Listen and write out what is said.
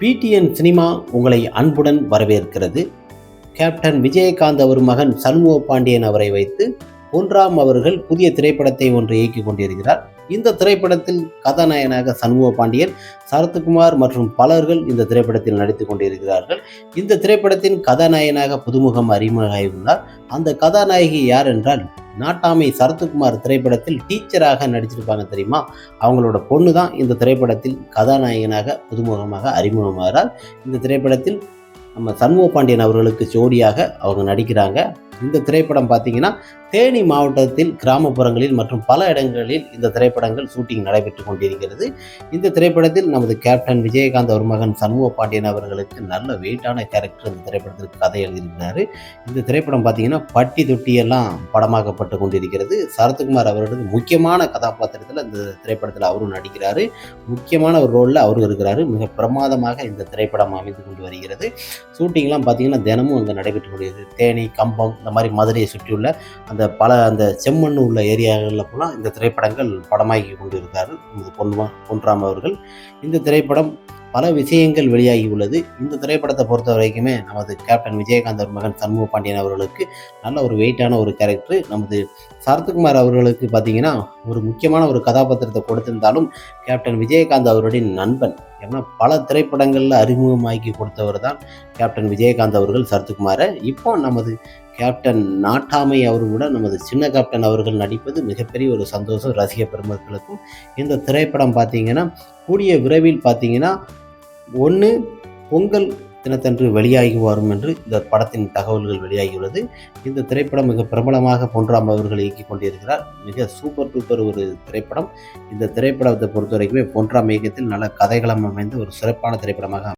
PTN cinema உங்களை அன்புடன் வரவேற்கிறது. கேப்டன் விஜயகாந்த் அவர் மகன் சண்முக பாண்டியன் அவரை வைத்து ஒன்றாம் அவர்கள் புதிய திரைப்படத்தை ஒன்று இயக்கிக் கொண்டிருக்கிறார். இந்த திரைப்படத்தில் கதாநாயகனாக சண்முக பாண்டியன் சரத்குமார் மற்றும் பலர்கள் இந்த திரைப்படத்தில் நடித்துக் கொண்டிருக்கிறார்கள். இந்த திரைப்படத்தின் கதாநாயகனாக புதுமுகம் அறிமுகமாகியுள்ளார். அந்த கதாநாயகி யார் என்றால் நாட்டாமை சரத்குமார் திரைப்படத்தில் டீச்சராக நடிச்சிருப்பாங்க தெரியுமா? அவங்களோட பொண்ணு தான் இந்த திரைப்படத்தில் கதாநாயகனாக புதுமுகமாக அறிமுகமாகிறார் இந்த திரைப்படத்தில் நம்ம சண்முக பாண்டியன் அவர்களுக்கு ஜோடியாக அவங்க நடிக்கிறாங்க. இந்த திரைப்படம் பார்த்தீங்கன்னா தேனி மாவட்டத்தில் கிராமப்புறங்களில் மற்றும் பல இடங்களில் இந்த திரைப்படங்கள் ஷூட்டிங் நடைபெற்று கொண்டிருக்கிறது. இந்த திரைப்படத்தில் நமது கேப்டன் விஜயகாந்த் அவர் மகன் சண்முக பாண்டியன் அவர்களுக்கு நல்ல வெயிட்டான கேரக்டர் இந்த திரைப்படத்திற்கு கதை எழுதியிருக்கிறார். இந்த திரைப்படம் பார்த்தீங்கன்னா பட்டி தொட்டியெல்லாம் படமாக்கப்பட்டு கொண்டிருக்கிறது. சரத்குமார் அவர்களுக்கு முக்கியமான கதாபாத்திரத்தில் இந்த திரைப்படத்தில் அவரும் நடிக்கிறார். முக்கியமான ஒரு ரோலில் அவரும் இருக்கிறாரு. மிக பிரமாதமாக இந்த திரைப்படம் அமைந்து கொண்டு வருகிறது. ஷூட்டிங்லாம் பார்த்தீங்கன்னா தினமும் அங்கே நடைபெற்று கொண்டிருக்கிறது. தேனி கம்பம் இந்த மாதிரி மதுரையை சுற்றியுள்ள அந்த பல அந்த செம்மண் உள்ள ஏரியாவில் போலாம் இந்த திரைப்படங்கள் படமாகி கொண்டிருக்காரு. நமது பொன்மா பொன்ராம் அவர்கள். இந்த திரைப்படம் பல விஷயங்கள் வெளியாகி உள்ளது. இந்த திரைப்படத்தை பொறுத்த வரைக்குமே நமது கேப்டன் விஜயகாந்த் அவர் மகன் சண்முக பாண்டியன் அவர்களுக்கு நல்ல ஒரு வெயிட்டான ஒரு கேரக்டர் நமது சரத்குமார் அவர்களுக்கு பார்த்தீங்கன்னா ஒரு முக்கியமான ஒரு கதாபாத்திரத்தை கொடுத்திருந்தாலும் கேப்டன் விஜயகாந்த் அவருடைய நண்பன். ஏன்னா பல திரைப்படங்களில் அறிமுகமாக்கி கொடுத்தவர் தான் கேப்டன் விஜயகாந்த் அவர்கள் சரத்குமாரை இப்போ நமது கேப்டன் நாட்டாமை அவர்களுடன் நமது சின்ன கேப்டன் அவர்கள் நடிப்பது மிகப்பெரிய ஒரு சந்தோஷம் ரசிக பெருமக்களுக்கும். இந்த திரைப்படம் பார்த்தீங்கன்னா கூடிய விரைவில் பார்த்தீங்கன்னா ஒன்று பொங்கல் தினத்தன்று வெளியாகி வரும் என்று இந்த படத்தின் தகவல்கள் வெளியாகியுள்ளது. இந்த திரைப்படம் மிக பிரபலமாக பொன்ராம் அவர்கள் இயக்கிக் கொண்டிருக்கிறார். மிக சூப்பர் டூப்பர் ஒரு திரைப்படம். இந்த திரைப்படத்தை பொறுத்த வரைக்குமே பொன்ராம் இயக்கத்தில் நல்ல கதைகளம் அமைந்த ஒரு சிறப்பான திரைப்படமாக